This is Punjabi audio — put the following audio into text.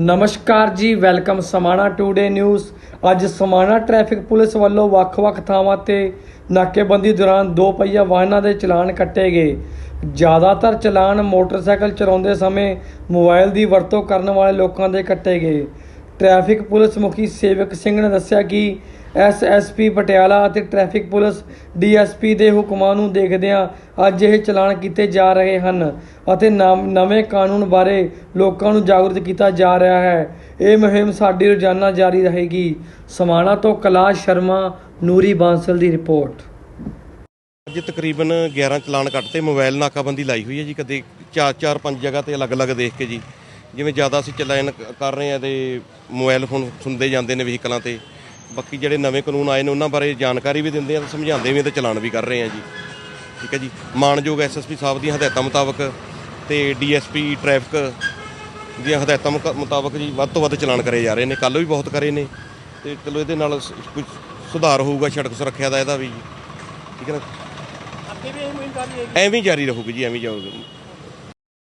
ਨਮਸਕਾਰ ਜੀ, ਵੈਲਕਮ ਸਮਾਣਾ ਟੂਡੇ ਨਿਊਜ਼। ਅੱਜ ਸਮਾਣਾ ਟ੍ਰੈਫਿਕ ਪੁਲਿਸ ਵੱਲੋਂ ਵੱਖ-ਵੱਖ ਥਾਵਾਂ ਤੇ ਨਾਕੇਬੰਦੀ ਦੌਰਾਨ ਦੋ ਪਹੀਆ ਵਾਹਨਾਂ ਦੇ ਚਲਾਨ ਕੱਟੇ ਗਏ। ਜ਼ਿਆਦਾਤਰ ਚਲਾਨ ਮੋਟਰਸਾਈਕਲ ਚਲਾਉਂਦੇ ਸਮੇਂ ਮੋਬਾਈਲ ਦੀ ਵਰਤੋਂ ਕਰਨ ਵਾਲੇ ਲੋਕਾਂ ਦੇ ਕੱਟੇ ਗਏ। ਟ੍ਰੈਫਿਕ ਪੁਲਿਸ ਮੁਖੀ ਸੇਵਕ ਸਿੰਘ ਨੇ ਦੱਸਿਆ ਕਿ ਐਸਐਸਪੀ ਪਟਿਆਲਾ ਅਤੇ ਟ੍ਰੈਫਿਕ ਪੁਲਿਸ ਡੀਐਸਪੀ ਦੇ ਹੁਕਮਾਂ ਨੂੰ ਦੇਖਦਿਆਂ ਅੱਜ ਇਹ ਚਲਾਨ ਕੀਤੇ ਜਾ ਰਹੇ ਹਨ ਅਤੇ ਨਵੇਂ ਕਾਨੂੰਨ ਬਾਰੇ ਲੋਕਾਂ ਨੂੰ ਜਾਗਰੂਕ ਕੀਤਾ ਜਾ ਰਿਹਾ ਹੈ। ਇਹ ਮੁਹਿੰਮ ਸਾਡੀ ਰੋਜ਼ਾਨਾ ਜਾਰੀ ਰਹੇਗੀ। ਸਮਾਣਾ ਤੋਂ ਕੈਲਾਸ਼ ਸ਼ਰਮਾ, ਨੂਰੀ ਬਾਂਸਲ ਦੀ ਰਿਪੋਰਟ। ਅੱਜ ਤਕਰੀਬਨ 11 ਚਲਾਨ ਕੱਟਤੇ, ਮੋਬਾਈਲ ਨਾਕਾਬੰਦੀ ਲਾਈ ਹੋਈ ਹੈ ਜੀ, ਕਦੇ ਚਾਰ ਚਾਰ ਪੰਜ ਜਗ੍ਹਾ ਤੇ ਅਲੱਗ-ਅਲੱਗ ਦੇਖ ਕੇ ਜੀ। ਜਿਵੇਂ ਜ਼ਿਆਦਾ ਅਸੀਂ ਚਲਾਨ ਕ- ਕਰ ਰਹੇ ਆ ਤੇ ਮੋਬਾਈਲ ਫੋਨ ਸੁਣਦੇ ਜਾਂਦੇ ਨੇ ਵਹੀਕਲਾਂ ਤੇ ਬਾਕੀ ਜਿਹੜੇ ਨਵੇਂ ਕਾਨੂੰਨ ਆਏ ਨੇ ਉਹਨਾਂ ਬਾਰੇ ਜਾਣਕਾਰੀ ਵੀ ਦਿੰਦੇ ਆ ਤੇ ਸਮਝਾਉਂਦੇ ਵੀ ਤੇ ਚਲਾਨ ਵੀ ਕਰ ਰਹੇ ਆ ਜੀ। ਠੀਕ ਹੈ ਜੀ? ਮਾਨਯੋਗ ਐਸਐਸਪੀ ਸਾਹਿਬ ਦੀਆਂ ਹਦਾਇਤਾਂ ਮੁਤਾਬਕ ਤੇ ਡੀਐਸਪੀ ਟ੍ਰੈਫਿਕ ਦੀਆਂ ਹਦਾਇਤਾਂ ਮੁਤਾਬਕ ਜੀ ਵੱਧ ਤੋਂ ਵੱਧ ਚਲਾਨ ਕਰੇ ਜਾ ਰਹੇ ਨੇ ਕੱਲ ਵੀ ਬਹੁਤ ਕਰੇ ਨੇ ਤੇ ਚਲੋ ਇਹਦੇ ਨਾਲ ਕੁਝ ਸੁਧਾਰ ਹੋਊਗਾ ਸੜਕ ਸੁਰੱਖਿਆ ਦਾ ਇਹਦਾ ਵੀ ਠੀਕ ਹੈ ਨਾ? ਐਵੇਂ ਜਾਰੀ ਰਹੂਗੀ ਜੀ ਐਵੇਂ ਜਾਊਗੀ